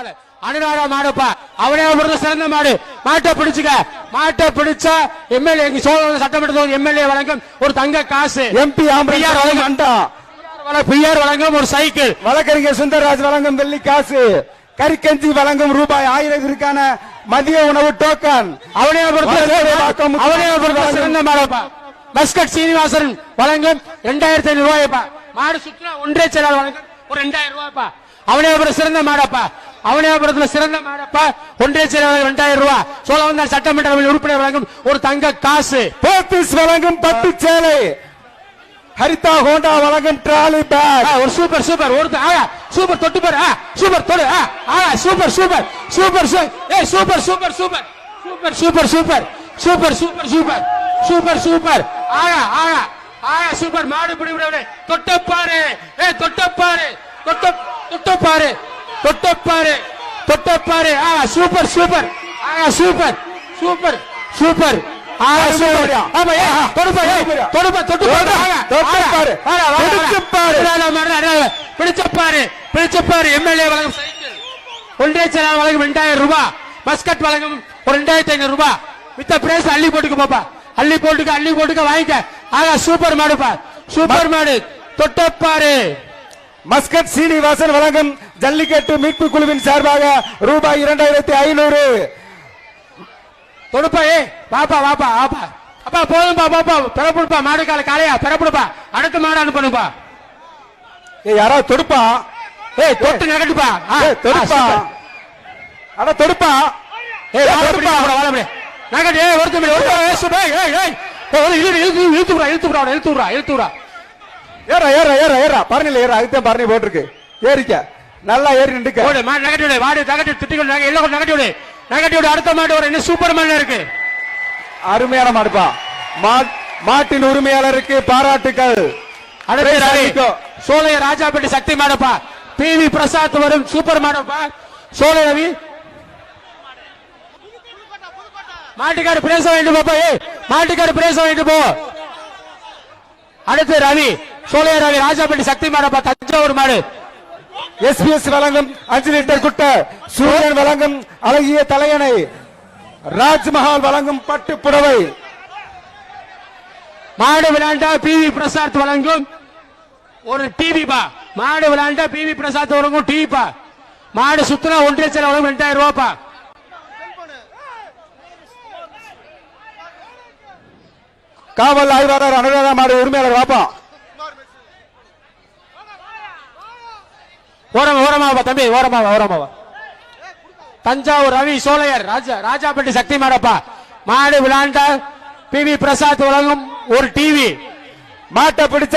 மாடு. அனுராதா மாடுப்பா. அவனே ஒரு சிறந்த மாடு. மாட்டை பிடிச்சுக்க. மாட்டை பிடிச்சா எம்எல்ஏ சோழ சட்டமன்ற எம்எல்ஏ வழங்கும் ஒரு தங்க காசு. எம்பி ஆம்பரையார் பிஆர் வழங்கும். பிஆர் வழங்கும் ஒரு சைக்கிள். வழக்கறிஞர் சுந்தரராஜ் வழங்கும் வெள்ளி காசு. கறிக்கஞ்சி வழங்கும் ரூபாய் ஆயிரத்திற்கான மதிய உணவு டோக்கன் அவனே அவனே சிறந்த மாடப்பா. மஸ்கட் சீனிவாசன் வழங்கும் ரெண்டாயிரத்தி ஐநூறு ரூபாய்ப்பா. மாடு சுற்றுலா ஒன்றே செயலாளர் வழங்கும் ஒரு ரெண்டாயிரம் ரூபாய்ப்பா. அவனேபுரம் சிறந்த மாடப்பா. அவனேபுரத்துல சிறந்த மாடப்பா ஒன்றே செயலாளர் ரெண்டாயிரம் ரூபாய் சோழவந்தான் சட்டமன்ற உறுப்பினர் வழங்கும் ஒரு தங்க காசு. போத்தீஸ் வழங்கும் பட்டு சேலை. ஹரிதா ஹோண்டா வழங்கும் டிராலி பேக். ஒரு சூப்பர் சூப்பர். ஒரு சூப்பர் தொட்டு பாரு. சூப்பர் தொடு. Super super. சூப்பர் ஏய் super super super. Super super super. Super super super. Super super. ஆயா ஆயா ஆயா சூப்பர். மாடு பிடி தொட்டப்பாரு. ஏ தொட்டப்பாரு. தொட்ட தொட்டப்பாரு. தொட்டப்பாரு தொட்டப்பாரு. ஆ சூப்பர் சூப்பர். ஆயா சூப்பர் சூப்பர் சூப்பர். ஆயா சூப்பர். ஆமா ஏ தொடுப்பா தொடுப்பா தொட்டு தொட்டுப்பாரு. பிடிச்சுப்பாரு. பிடிச்சப்பாரு பிடிச்சப்பாரு. எம்எல்ஏ வழங்கும் சைக்கிள். ஒன்றிய செயலாளர் வழங்கும் ரெண்டாயிரம் ரூபாய் மஸ்கட் வழங்கும் ஒரு ரெண்டாயிரத்தி ஐநூறு ரூபாய் மித்த பிரைஸ் அள்ளி போட்டுக்க பாப்பா. அள்ளி போட்டுக்க அள்ளி போட்டுக்க வாங்கிக்க. ஆகா சூப்பர் மாடுப்பா. சூப்பர் மாடு. தொட்டப்பாரு. மஸ்கட் சீனிவாசன் வழங்கும் ஜல்லிக்கட்டு மீட்பு குழுவின் சார்பாக ரூபாய் இரண்டாயிரத்தி ஐநூறு. தொடுப்பா ஏ பாப்பா வாப்பா பாப்பா அப்பா போதும்பா பாப்பா. பெறப்படுப்பா மாடு கால காலையா? பெறப்படுப்பா. அடுத்த மாடு அனுப்பணுப்பா ஏ யாராவது தொடுப்பா? ஏ தொட்டு நகட்டுப்பா. தொடுப்பா. அட தொடுப்பா. ஏ தொடுப்பா. வாழ முடியாது நகட்டு ஏ ஒருத்தம் இழுத்து இழுத்துடா இழுத்துடா இழுத்துடா இழுத்துடா ஏறா ஏறா ஏறா ஏறா. பரணியில் ஏறா. அதுதான் பரணி போட்டிருக்கு. ஏறிக்க. நல்லா ஏறி நின்றுக்க. ஓடு மாடு நகட்டி விடு வாடு நகட்டி திட்டிக்கொண்டு நகை எல்லாம் நகட்டி விடு. நகட்டி விடு அடுத்த மாடு ஒரு என்ன சூப்பர் மேன் இருக்கு. அருமையான மாடுப்பா. மா- மாட்டின் உரிமையாளருக்கு பாராட்டுக்கள். அடுத்து. சோலைய ராஜாப்பேட்டை சக்தி மாடப்பா. பி வி பிரசாத் வரும் சூப்பர் மாடப்பா சோலை ரவி. மாட்டுக்காரு பிரேச வேண்டும் பாப்பா ஏய். மாட்டுக்காரு பிரேச வேண்டும் போ. அடுத்து ரவி. சோலைய ரவி ராஜாப்பேட்டை சக்தி மாடப்பா. தஞ்சாவூர் மாடு. எஸ்பிஎஸ் வழங்கும் அஞ்சு லிட்டர் குட்டை சூரியன் வழங்கும் அழகிய தலையணை ராஜ்மஹால் வழங்கும் பட்டு புடவை மாடு விளையாண்டா பி வி பிரசாத் வழங்கும். ஒரு டிவி பா மாடு விளையாண்டா பி வி பிரசாத் வழங்கும் டிவி பா மாடு சுத்தினா ஒன்றிய செலவு வழங்கும் ரெண்டாயிரம் ரூபாப்பா. காவல் ஆய்வாளர் அனுராதா மாடு உரிமையாளர் வாப்பா. ஓரமா ஓரமாவா தம்பி ஓரமாவா ஓரமாவா தஞ்சாவூர் ரவி சோழையர் ராஜா ராஜாப்பேட்டை சக்தி மாடப்பா மாடு விளையாண்டா பி வி பிரசாத் வழங்கும் ஒரு டிவி மாட்டை பிடிச்ச